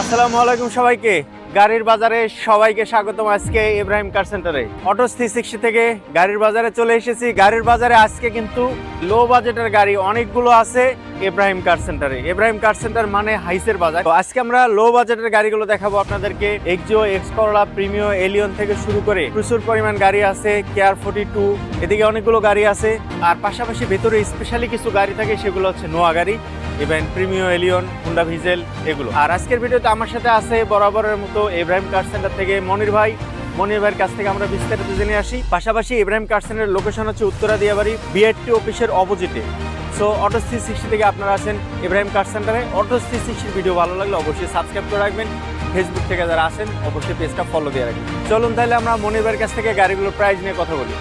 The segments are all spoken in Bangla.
আসসালামু আলাইকুম সবাইকে। গাড়ির বাজারে সবাইকে স্বাগতম আজকে ইব্রাহিম কার সেন্টারে। অটো থ্রি সিক্সটি থেকে গাড়ির বাজারে চলে এসেছি। গাড়ির বাজারে আজকে কিন্তু লো বাজেটের গাড়ি অনেকগুলো আছে ইব্রাহিম কার সেন্টারে। ইব্রাহিম কার সেন্টার মানে হাইসের বাজার। আজকে আমরা লো বাজেটের গাড়িগুলো দেখাবো আপনাদেরকে। Axio X Corolla Premio Allion থেকে শুরু করে প্রচুর পরিমাণ গাড়ি আছে। কেয়ার ফোর্টি টু এদিকে অনেকগুলো গাড়ি আছে, আর পাশাপাশি ভেতরে স্পেশালি কিছু গাড়ি থাকে, সেগুলো হচ্ছে নোয়া গাড়ি even Premio Allion Honda Vezel এগুলো। আর আজকের ভিডিওতে আমার সাথে আছে বরাবরের মতো ইব্রাহিম কার সেন্টার থেকে মনির ভাই। মনির ভাইয়ের কাছ থেকে আমরা বিস্তারিত জেনে আসি। পাশাপাশি ইব্রাহিম কার সেন্টারের লোকেশন হচ্ছে উত্তরা দিয়াবাড়ি বিএডটি অফিসের অপোজিটে সো অটো থ্রি সিক্সটি থেকে আপনারা আছেন ইব্রাহিম কার সেন্টারে অটো থ্রি সিক্সটির ভিডিও ভালো লাগলে অবশ্যই সাবস্ক্রাইব করে রাখবেন। ফেসবুক থেকে যারা আসেন অবশ্যই পেজটা ফলো দিয়ে রাখবেন। চলুন তাহলে আমরা মনির ভাইয়ের কাছ থেকে গাড়িগুলোর প্রাইস নিয়ে কথা বলি।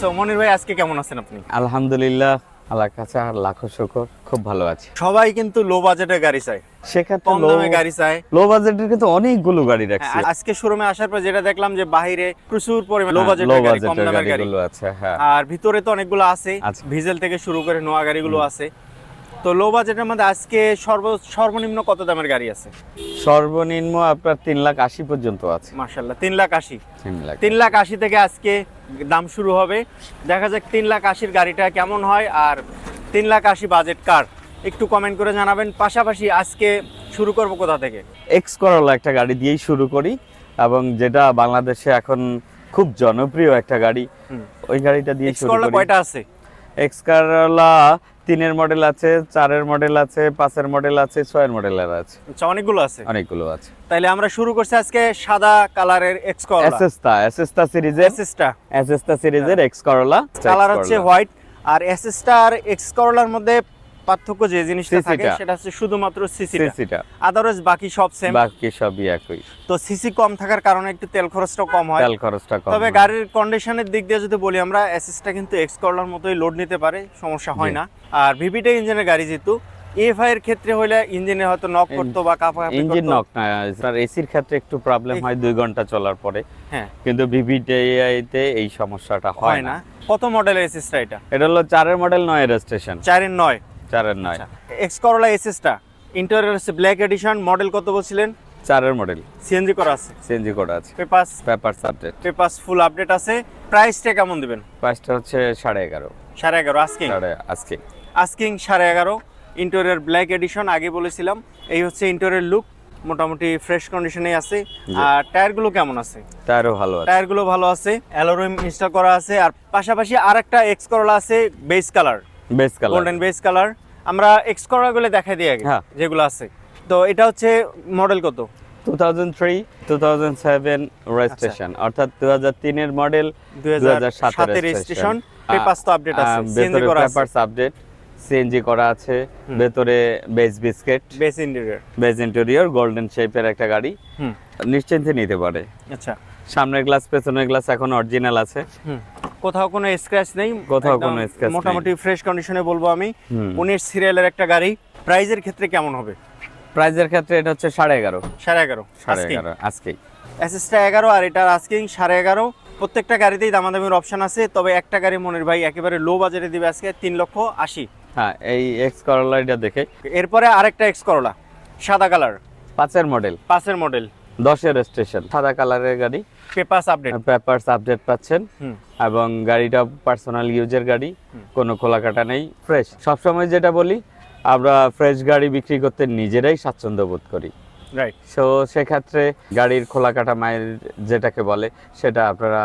সো মনির ভাই আজকে কেমন আছেন আপনি? আলহামদুলিল্লাহ আল্লাহ কাছে আর লাখো শুকর খুব ভালো আছে। সবাই কিন্তু লো বাজেটের গাড়ি চায়। সেক্ষেত্রে কম দামে গাড়ি চাই লো বাজেটের কিন্তু অনেকগুলো গাড়ি রাখছি। হ্যাঁ, আজকে শোরুমে আসার পর যেটা দেখলাম যে বাইরে প্রচুর পরিমাণ লো লো বাজেটের গাড়ি কম দামের গাড়ি। আছে হ্যাঁ। আর ভিতরে তো অনেকগুলো আছে। আছে। ভিজেল থেকে শুরু করে নোয়া গাড়িগুলো আছে। তো লো বাজেটের মধ্যে আজকে সর্ব সর্বনিম্ন কত দামের গাড়ি আছে? সর্বনিম্ন আপনার তিন লাখ আশি পর্যন্ত আছে। মার্শাল্লাহ তিন লাখ আশি। তিন লাখ আশি। থেকে আজকে দাম শুরু হবে। দেখা যাক তিন লাখ আশির গাড়িটা কেমন হয় আর তিন লাখ আশি বাজেট কার? একটু কমেন্ট করে জানাবেন। পাশাপাশি আজকে শুরু করব কোথা থেকে? এক্স করলা একটা গাড়ি দিয়েই শুরু করি এবং যেটা বাংলাদেশে এখন খুব জনপ্রিয় একটা গাড়ি। ওই গাড়িটা দিয়ে এক্স শুরু করলা করি। কয়টা আছে? এক্স করলা তিনের মডেল আছে চারের মডেল আছে পাঁচের মডেল আছে ছয়ের মডেলের আছে। আচ্ছা অনেকগুলো আছে? অনেকগুলো আছে। তাইলে আমরা শুরু করছি আজকে সাদা কালারের এক্স করলা এসএসটা এসএসটা সিরিজের এসএসটা এসএসটা সিরিজের এক্স করলা কালার হচ্ছে হোয়াইট আর এসএসটা আর এক্স করলার মধ্যে পার্থক্য যে জিনিসটা থাকে সেটা হচ্ছে শুধুমাত্র সিসিটা। সিসিটা। আদারওয়াইজ বাকি সব সেম বাকি সবই একই। তো সিসি কম থাকার কারণে একটু তেল খরচটাও কম হয়। তেল খরচটা কম তবে গাড়ির কন্ডিশনের দিক দিয়ে যদি বলি আমরা এসএসটা কিন্তু এক্স করলার মতোই লোড নিতে পারে সমস্যা হয় না। আর ভিভিটা ইঞ্জিনের গাড়ি যেহেতু এফআই এর ক্ষেত্রে হলে ইঞ্জিনে হয়তো নক করতো বা কাপা ইঞ্জিন নক না স্যার এসির ক্ষেত্রে একটু প্রবলেম হয় দুই ঘণ্টা চলার পরে। হ্যাঁ। কিন্তু ভিভিটিআইতে এই সমস্যাটা হয় না। কত মডেলের এসএসটা এটা? এটা হলো চারের মডেল নয় রেজিস্ট্রেশন চারের নয়। চারের নয়। এক্স করলা এসএসটা ইন্টারিয়র হচ্ছে ব্ল্যাক এডিশন মডেল কত বলছিলেন? চারের মডেল সিএনজি করা আছে। সিএনজি করা আছে। Papers paper subject papers full update আছে। প্রাইসটা কেমন দিবেন? প্রাইসটা হচ্ছে সাড়ে এগারো। সাড়ে এগারো আস্কিং সাড়ে আজকে আস্কিং সাড়ে এগারো ইন্টেরিয়র ব্ল্যাক এডিশন আগে বলেছিলাম। এই হচ্ছে ইন্টেরিয়র লুক মোটামুটি ফ্রেশ কন্ডিশনেই আছে। আর টায়ারগুলো কেমন আছে? তারও ভালো আছে। টায়ারগুলো ভালো আছে। অ্যালোরুম ইনস্টল করা আছে। আর পাশাপাশি আরেকটা এক্স করলা আছে beige colour beige colour golden beige colour আমরা এক্স করলাগুলো দেখাই দিই আগে হ্যাঁ। যেগুলো আছে। তো এটা হচ্ছে মডেল কত? Two thousand three two thousand seven registration অর্থাৎ দু হাজার তিনের মডেল দুই হাজার সাতের রেজিস্ট্রেশন পেপাস তো আপডেট আছে সিএনজি করা আছে। পেপারস আপডেট সিএনজি করা আছে ভেতরে beige biscuit beige interior beige interior golden শেপের একটা গাড়ি। নিশ্চিন্তে নিতে পারে। আচ্ছা। সামনের গ্লাস পেছনের গ্লাস এখন অরিজিনাল আছে। কোথাও কোনো স্ক্র্যাচ নেই কোথাও কোনো নেই। মোটামুটি ফ্রেশ কন্ডিশনে বলব আমি। উনিশ সিরিয়ালের একটা গাড়ি। প্রাইজের ক্ষেত্রে কেমন হবে? প্রাইজের ক্ষেত্রে এটা হচ্ছে সাড়ে এগারো। সাড়ে এগারো সাড়ে এগারো আজকেই এসএসটা এগারো আর এটার আস্কিং সাড়ে এগারো। প্রত্যেকটা গাড়িতেই দামাদামির অপশন আছে তবে একটা গাড়ি মনির ভাই একেবারে লো বাজারে দিবে আজকে তিন লক্ষ আশি। হ্যাঁ এই এক্স করলা এটা দেখে। এরপরে আরেকটা এক্স করলা সাদা কালার পাঁচের মডেল পাঁচের মডেল দশের স্টেশন সাদা কালারের গাড়ি। পেপাস আপডেট পেপারস আপডেট পাচ্ছেন। এবং গাড়িটা পার্সোনাল ইউজের গাড়ি কোনো খোলাকাটা নেই ফ্রেশ সবসময় যেটা বলি আমরা ফ্রেশ গাড়ি বিক্রি করতে নিজেরাই স্বাচ্ছন্দ্য বোধ করি। রাইট সো সেক্ষেত্রে গাড়ির খোলা কাটা মাইল যেটাকে বলে সেটা আপনারা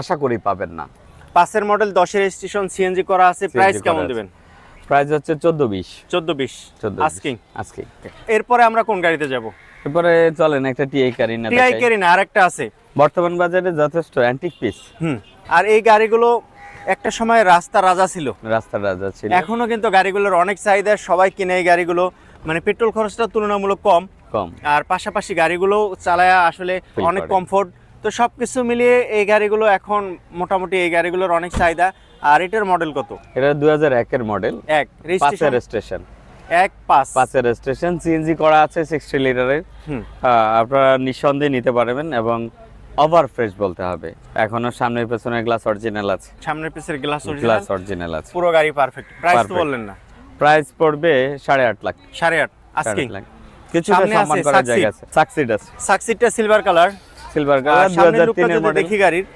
আশা করি পাবেন না। পাঁচের মডেল দশের স্টেশন সিএনজি করা আছে প্রাইস কেমন। দিবেন? প্রাইস হচ্ছে চোদ্দ বিশ। চোদ্দ বিশ। চোদ্দ আস্কিং আজকে এরপরে আমরা কোন গাড়িতে যাব? এরপরে চলেন একটা টিআই কারিনা টিআই। কেরিনা আরেকটা আছে। বর্তমান বাজারে যথেষ্ট অ্যান্টিক পিস হুম। আর এই গাড়িগুলো একটা সময় রাস্তা রাজা ছিল। রাস্তার রাজা ছিল। এখনও কিন্তু গাড়িগুলোর অনেক চাহিদা সবাই কিনে এই গাড়িগুলো। মানে পেট্রোল খরচটা তুলনামূলক কম। কম। আর পাশাপাশি গাড়িগুলো চালায়া আসলে অনেক কমফোর্ট তো সবকিছু মিলিয়ে এই গাড়িগুলো এখন মোটামুটি এই গাড়িগুলোর অনেক চাহিদা। আর এটার মডেল কত? এটা দুই হাজার একের মডেল এক। পাঁচের রেজিস্ট্রেশন স্টেশন এক পাঁচ। পাঁচের স্টেশন সিএনজি করা আছে সিক্সটি লিটারের আপনারা নিঃসন্দেহে নিতে পারবেন এবং ওভার ফ্রেশ বলতে হবে। এখনও সামনের পেছনের গ্লাস অরিজিনাল আছে। সামনের পিছের গ্লাস গ্লাস অরিজিনাল আছে। পুরো গাড়ি পারফেক্ট প্রাইস তো বললেন না। প্রাইস পড়বে সাড়ে আট লাখ। সাড়ে আট। সামনে আছে সম্মান করার জায়গা আছে। সাকসিড আছে সাকসিডটা সিলভার কালার সিলভার কালার লুকটা 2003 এর মডেল দেখি গাড়ির।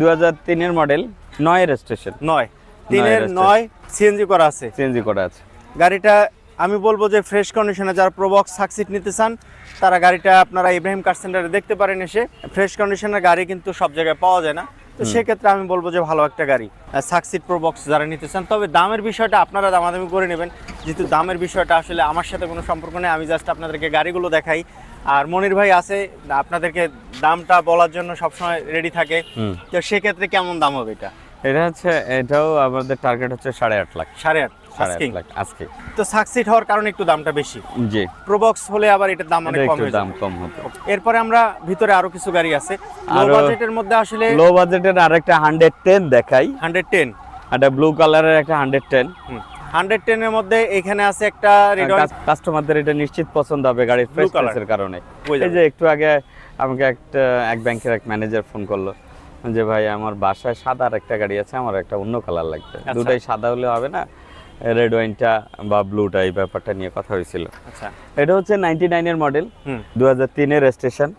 2003 এর মডেল 9 এর স্টেশন নয় তিনের। নয় সিএনজি করা আছে। সিএনজি করা আছে। গাড়িটা আমি বলব যে ফ্রেশ কন্ডিশনে যারা প্রবক্স সাকসিড নিতে চান তারা গাড়িটা আপনারা ইব্রাহিম কার সেন্টারে দেখতে পারেন এসে। ফ্রেশ কন্ডিশনের গাড়ি কিন্তু সব জায়গায় পাওয়া যায় না। তো সেক্ষেত্রে আমি বলব যে ভালো একটা গাড়ি সাকসিড প্রবক্স যারা নিতে চান। তবে দামের বিষয়টা আপনারা দামাদামি করে নেবেন। যেহেতু দামের বিষয়টা আসলে আমার সাথে কোনো সম্পর্ক নেই আমি জাস্ট আপনাদেরকে গাড়িগুলো দেখাই। আর মনির ভাই আছে আপনাদেরকে দামটা বলার জন্য সবসময় রেডি থাকে। তো সেক্ষেত্রে কেমন দাম হবে এটা? এটা হচ্ছে এটাও আমাদের টার্গেট হচ্ছে সাড়ে আট লাখ। সাড়ে আট আজকে? তো সাকসিড হওয়ার কারণে একটু দামটা বেশি? জি। প্রবক্স হলে আবার এটার দাম অনেক কম দাম কম হতো এরপরে আমরা ভিতরে আরও কিছু গাড়ি আছে। লো বাজেটের মধ্যে আসলে লো বাজেটের আরেকটা হান্ড্রেড টেন দেখাই। হান্ড্রেড টেন একটা ব্লু কালারের একটা হান্ড্রেড টেন হান্ড্রেড টেনের মধ্যে এখানে আছে একটা কাস্টমারদের এটা নিশ্চিত পছন্দ হবে গাড়ির। ফ্রেশনেসের কারণে। এই যে একটু আগে আমাকে একটা এক ব্যাংকের এক ম্যানেজার ফোন করল যে ভাই আমার বাসায় সাদা আর একটা গাড়ি আছে আমার একটা অন্য কালার লাগবে। আচ্ছা। দুটাই সাদা হলে হবে না রেড ওয়াইনটা বা ব্লুটা এই ব্যাপারটা নিয়ে কথা হয়েছিল। আচ্ছা। এটা হচ্ছে নাইনটি নাইনের মডেল দু হাজার তিনের স্টেশন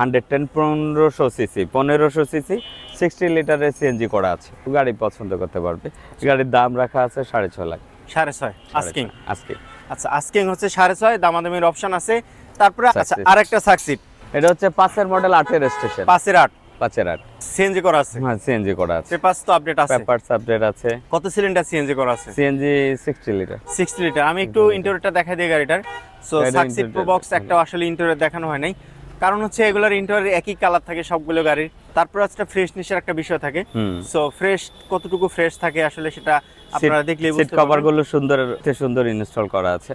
হান্ড্রেড টেন পনেরোশো সিসি পনেরোশো সিসি সিক্সটি লিটারের সিএনজি করা আছে। গাড়ি পছন্দ করতে পারবে। গাড়ির দাম রাখা আছে সাড়ে ছ লাখ। সাড়ে ছয় আস্কিং আজকে আচ্ছা আস্কিং হচ্ছে সাড়ে ছয় দামাদামির অপশন আছে। তারপরে আচ্ছা Success। আর একটা সাকসিড এটা হচ্ছে পাঁচের মডেল আটের স্টেশন পাঁচের আট। পাঁচের আট। সিএনজি করা আছে। হ্যাঁ সিএনজি করা আছে। পেপারস তো আপডেট আছে। পেপার আপডেট আছে। কত সিলিন্ডার সিএনজি করা আছে? CNG sixty litre sixty litre আমি একটু ইন্টারভিউটা দেখাই দিই গাড়িটার। সো interior প্রো বক্স একটা আসলে ইন্টারভিউ দেখানো হয় নাই। কারণ হচ্ছে এগুলোর ইন্টারিয়র একই কালার থাকে সবগুলো গাড়ির। তারপর হচ্ছে ফ্রেশনেসের একটা বিষয় থাকে। সো ফ্রেশ কতটুকু ফ্রেশ থাকে আসলে সেটা আপনারা দেখলেই সিট বুঝতে কভারগুলো সুন্দর সুন্দর ইনস্টল করা আছে।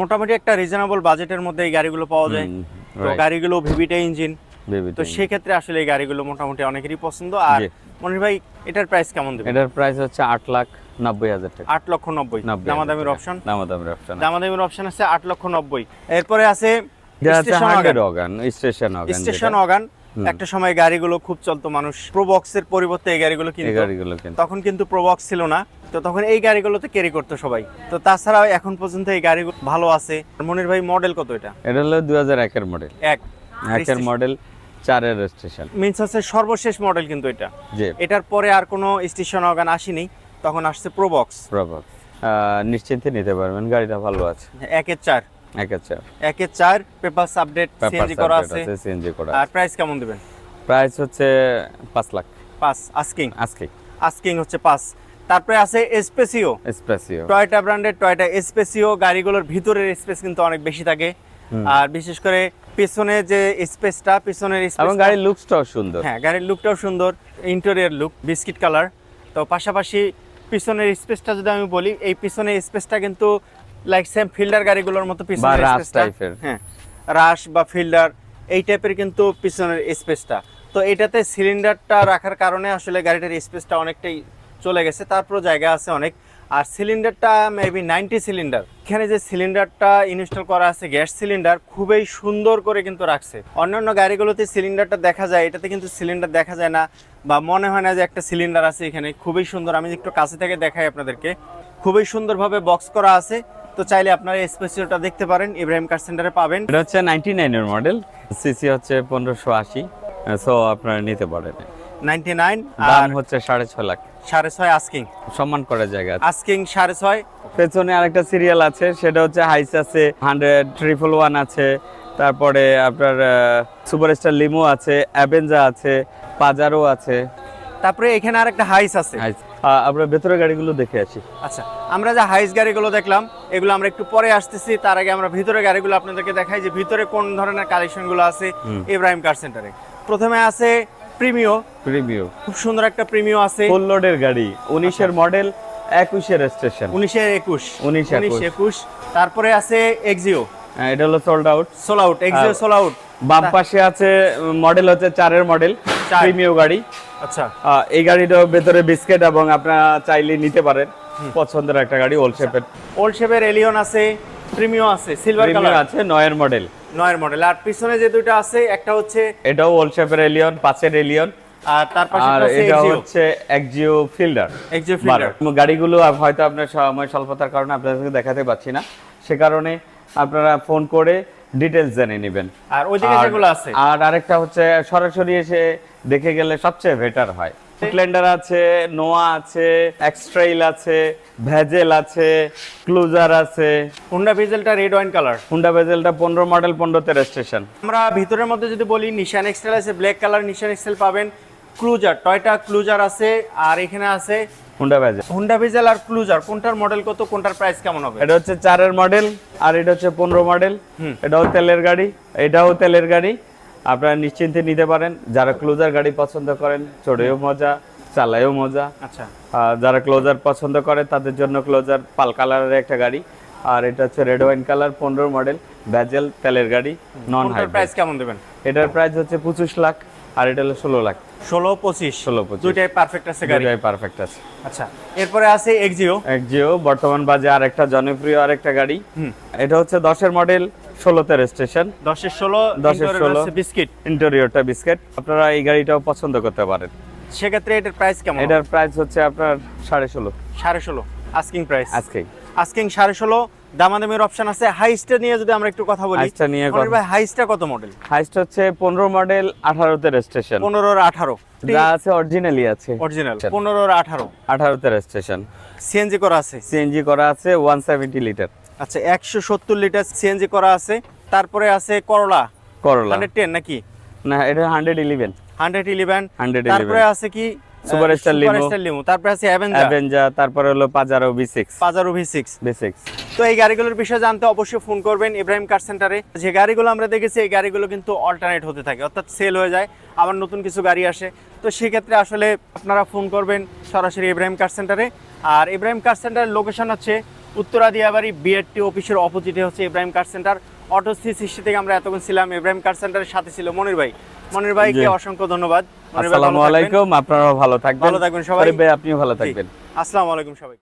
মোটামুটি একটা রিজনেবল বাজেটের মধ্যে এই গাড়িগুলো পাওয়া যায়। তো গাড়িগুলো ভিভিটা ইঞ্জিন তো। সেক্ষেত্রে আসলে এই গাড়িগুলো মোটামুটি অনেকেরই পছন্দ। আর। মনির ভাই এটার প্রাইস কেমন দেবে এটার প্রাইস হচ্ছে আট লাখ নব্বই হাজার টাকা। আট লক্ষ নব্বই। দামাদামির অপশন দামাদামের অপশন দামাদামির অপশন আছে আট লক্ষ নব্বই। এরপরে আছে স্টেশন স্টেশন অগান একটা সময় গাড়িগুলো খুব চলতো মানুষ প্রোবক্সের পরিবর্তে এই গাড়িগুলো কিনতো। তখন কিন্তু প্রোবক্স ছিল না তো তখন এই গাড়িগুলোতে ক্যারি করতো সবাই। তো তাছাড়াও এখন পর্যন্ত এই গাড়িগুলো ভালো আছে। মনির ভাই মডেল কত এটা? এটা হলো দুই হাজার একের মডেল এক। একের মডেল চারের স্টেশন মিনস হচ্ছে সর্বশেষ মডেল কিন্তু এটা। এটার পরে আর কোনো স্টেশন অগান আসেনি তখন আসছে প্রোবক্স প্রভাব নিশ্চিন্তে নিতে পারবেন গাড়িটা ভালো আছে। একের চার। একের চার। একের চার পেপারস আপডেট সিএনজি করা আছে। সিএনজি করা আর প্রাইস কেমন দেবেন? প্রাইস হচ্ছে পাঁচ লাখ। পাঁচ আস্কিং? আস্কিং। হচ্ছে পাঁচ। তারপরে আছে এসপেসিও স্পেসিও টয়টা ব্র্যান্ডের টয়টা এসপেসিও গাড়িগুলোর ভিতরের স্পেস কিন্তু অনেক বেশি থাকে। আর বিশেষ করে পিছনে যে স্পেসটা পেছনের এবং স্পেস গাড়ির লুকসটাও সুন্দর। হ্যাঁ গাড়ির লুকটাও সুন্দর ইন্টেরিয়র লুক বিস্কিট কালার তো পাশাপাশি পিছনের স্পেসটা যদি আমি বলি এই পিছনের স্পেসটা কিন্তু লাইক সেম ফিল্ডার গাড়িগুলোর মতো পিছনের রাশ স্পেসটা হ্যাঁ রাশ বা ফিল্ডার এই টাইপের কিন্তু পিছনের স্পেসটা তো এটাতে সিলিন্ডারটা রাখার কারণে আসলে গাড়িটার স্পেসটা অনেকটাই চলে গেছে তারপর জায়গা আছে অনেক। আর সিলিন্ডারটা মেবি নাইনটি সিলিন্ডার এখানে যে সিলিন্ডারটা ইনস্টল করা আছে গ্যাস সিলিন্ডার খুবই সুন্দর করে কিন্তু রাখছে। অন্যান্য গাড়িগুলোতে সিলিন্ডারটা দেখা যায় এটাতে কিন্তু সিলিন্ডার দেখা যায় না বা মনে হয় না যে একটা সিলিন্ডার আছে এখানে। খুবই সুন্দর আমি একটু কাছে থেকে দেখাই আপনাদেরকে। খুবই সুন্দরভাবে বক্স করা আছে। তো চাইলে আপনারা স্পেসিওটা দেখতে পারেন ইব্রাহিম কার সেন্টারে পাবেন। এটা হচ্ছে নাইনটি নাইনের মডেল সিসি হচ্ছে পনেরোশো আশি সো আপনারা নিতে পারেন নাইনটি নাইন দাম হচ্ছে সাড়ে ছ লাখ। সাড়ে ছয় আস্কিং সম্মান করার জায়গা আস্কিং সাড়ে ছয়। পেছনে আরেকটা সিরিয়াল আছে সেটা হচ্ছে হাইস আছে হান্ড্রেড ট্রিপল ওয়ান আছে তারপরে আপনার সুপারস্টার লিমো আছে অ্যাভেঞ্জা আছে পাজারো আছে। তারপরে এখানে আরেকটা হাইস আছে। হাইস আমরা ভেতরে গাড়িগুলো দেখে আছি। আচ্ছা আমরা যে হাইস গাড়িগুলো দেখলাম এগুলো আমরা একটু পরে আসতেছি। তার আগে আমরা ভিতরে গাড়িগুলো আপনাদেরকে দেখাই যে ভিতরে কোন ধরনের কালেকশনগুলো আছে ইব্রাহিম কার সেন্টারে প্রথমে আছে প্রিমিও প্রিভিউ খুব সুন্দর একটা প্রিমিও আছে। ফুল লোডের গাড়ি উনিশের মডেল একুশের স্টেশন উনিশের একুশ। উনিশ একুশ। তারপরে আছে এক্সিও এটা হলো sold out sold out Axio sold out বাম পাশে আছে মডেল হচ্ছে চারের মডেল চার। প্রিমিয় গাড়ি। আচ্ছা। এই গাড়িটাও ভেতরে বিস্কেট এবং আপনারা চাইলে নিতে পারেন। পছন্দের একটা গাড়ি ওল শেপের ওল্ড শেপের এলিয়ন আছে প্রিমিও আছে সিলভার কালার আছে নয়ের মডেল নয়ের মডেল আর পিছনে যে দুটো আছে একটা হচ্ছে এটাও ওল শেপের এলিয়ন পাঁচের এলিয়ন আর তার পাশে এটা হচ্ছে একজিও ফিল্ডার এক্সিও ফিল্ডার গাড়িগুলো হয়তো আপনার সময় স্বল্পতার কারণে আপনাদেরকে দেখাতে পাচ্ছি না। সে কারণে আপনারা ফোন করে ডিটেলস জেনে নেবেন। আর ওইদিকে আর- যেগুলো আছে? আর আরেকটা হচ্ছে সরাসরি এসে দেখে গেলে সবচেয়ে বেটার হয়। স্প্লেন্ডার আছে নোয়া আছে এক্সট্রাইল আছে ভেজেল আছে ক্লুজার আছে। হুন্ডা ভিজেলটা রেড ওয়াইন কালার হুন্ডা ভেজেলটা পনেরো মডেল পনেরোতে রেজিস্ট্রেশন আমরা ভিতরের মধ্যে যদি বলি নিশান এক্সেল আছে ব্ল্যাক কালার নিশান এক্সেল পাবেন। ক্লুজার টয়টা ক্লুজার আছে আর এখানে আছে হুন্ডা ভেজেল হুন্ডা ভিজেল আর ক্লুজার কোনটার মডেল কত কোনটার প্রাইস কেমন হবে? এটা হচ্ছে চারের মডেল আর এটা হচ্ছে পনেরো মডেল। এটাও তেলের গাড়ি এটাও তেলের গাড়ি। আপনারা নিশ্চিন্তে নিতে পারেন। যারা ক্লোজার গাড়ি পছন্দ করেন চড়েও মজা চালায়ও মজা। আচ্ছা। যারা ক্লোজার পছন্দ করে তাদের জন্য ক্লোজার পাল কালারের একটা গাড়ি। আর এটা হচ্ছে রেড ওয়াইন কালার পনেরো মডেল ব্যাজেল তেলের গাড়ি নন হাইব্রিড প্রাইস কেমন দেবেন? এটার প্রাইস হচ্ছে পঁচিশ লাখ। আর এটা হলো ষোলো লাখ। ষোলো পঁচিশ। 16, 25 দুইটাই পারফেক্ট আছে গাড়ি। দুটাই পারফেক্ট আছে। আচ্ছা এরপরে আছে এক্সিও এক জিও বর্তমান বাজে আরেকটা জনপ্রিয় আরেকটা গাড়ি। হুম। এটা হচ্ছে দশের মডেল ষোলোতে রেজিস্ট্রেশন দশের ষোলো দশের ষোলো। বিস্কিট ইন্টেরিয়রটা বিস্কিট আপনারা এই গাড়িটাও পছন্দ করতে পারেন। সেক্ষেত্রে এটার প্রাইস কেমন? এটার প্রাইস হচ্ছে আপনার সাড়ে ষোলো। সাড়ে ষোলো। আস্কিং প্রাইস আজকেই আস্কিং সাড়ে ষোলো দামাদামের অপশন আছে। হাইস্টা নিয়ে যদি আমরা একটু কথা বলি হাইস্টটা নিয়ে কথা- ভাই কত মডেল হাইস্ট হচ্ছে পনেরো মডেল আঠারোতে রেজিস্ট্রেশন পনেরোর আঠারো। যা আছে অরিজিনালি আছে। অরিজিনাল আচ্ছা। পনেরোর আঠারো। আঠারোতে রেজিস্ট্রেশন সিএনজি করা আছে? সিএনজি করা আছে ওয়ান সেভেন্টি লিটার আচ্ছা একশো সত্তর লিটার সিএনজি করা আছে। তারপরে আছে করলা করলা হান্ড্রেড টেন নাকি? না এটা hundred eleven hundred eleven hundred তারপরে আছে কি? Super Star Limo। Super limo. তারপরে আছে অ্যাভেঞ্জার অ্যাভেঞ্জা তারপরে হলো পাজারো পাজারো তো এই গাড়িগুলোর বিষয়ে জানতে অবশ্যই ফোন করবেন ইব্রাহিম কার সেন্টারে যে গাড়িগুলো আমরা দেখেছি এই গাড়িগুলো কিন্তু অল্টারনেট হতে থাকে অর্থাৎ সেল হয়ে যায়। আবার নতুন কিছু গাড়ি আসে। তো সেক্ষেত্রে আসলে আপনারা ফোন করবেন সরাসরি ইব্রাহিম কার সেন্টারে আর ইব্রাহিম কার সেন্টারের লোকেশন হচ্ছে উত্তরা দিয়াবাড়ি বিআরটি অফিসের অপোজিটে হচ্ছে Ibrahim car centre auto C sixty থেকে আমরা এতক্ষণ ছিলাম ইব্রাহিম কার সেন্টারের সাথে ছিল মনির ভাই। মনির ভাইকে। অসংখ্য ধন্যবাদ। আসসালামু আলাইকুম আপনারাও ভালো থাকবেন। ভালো থাকবেন সবাই। ভাই আপনিও ভালো থাকবেন। আসসালামু আলাইকুম সবাই।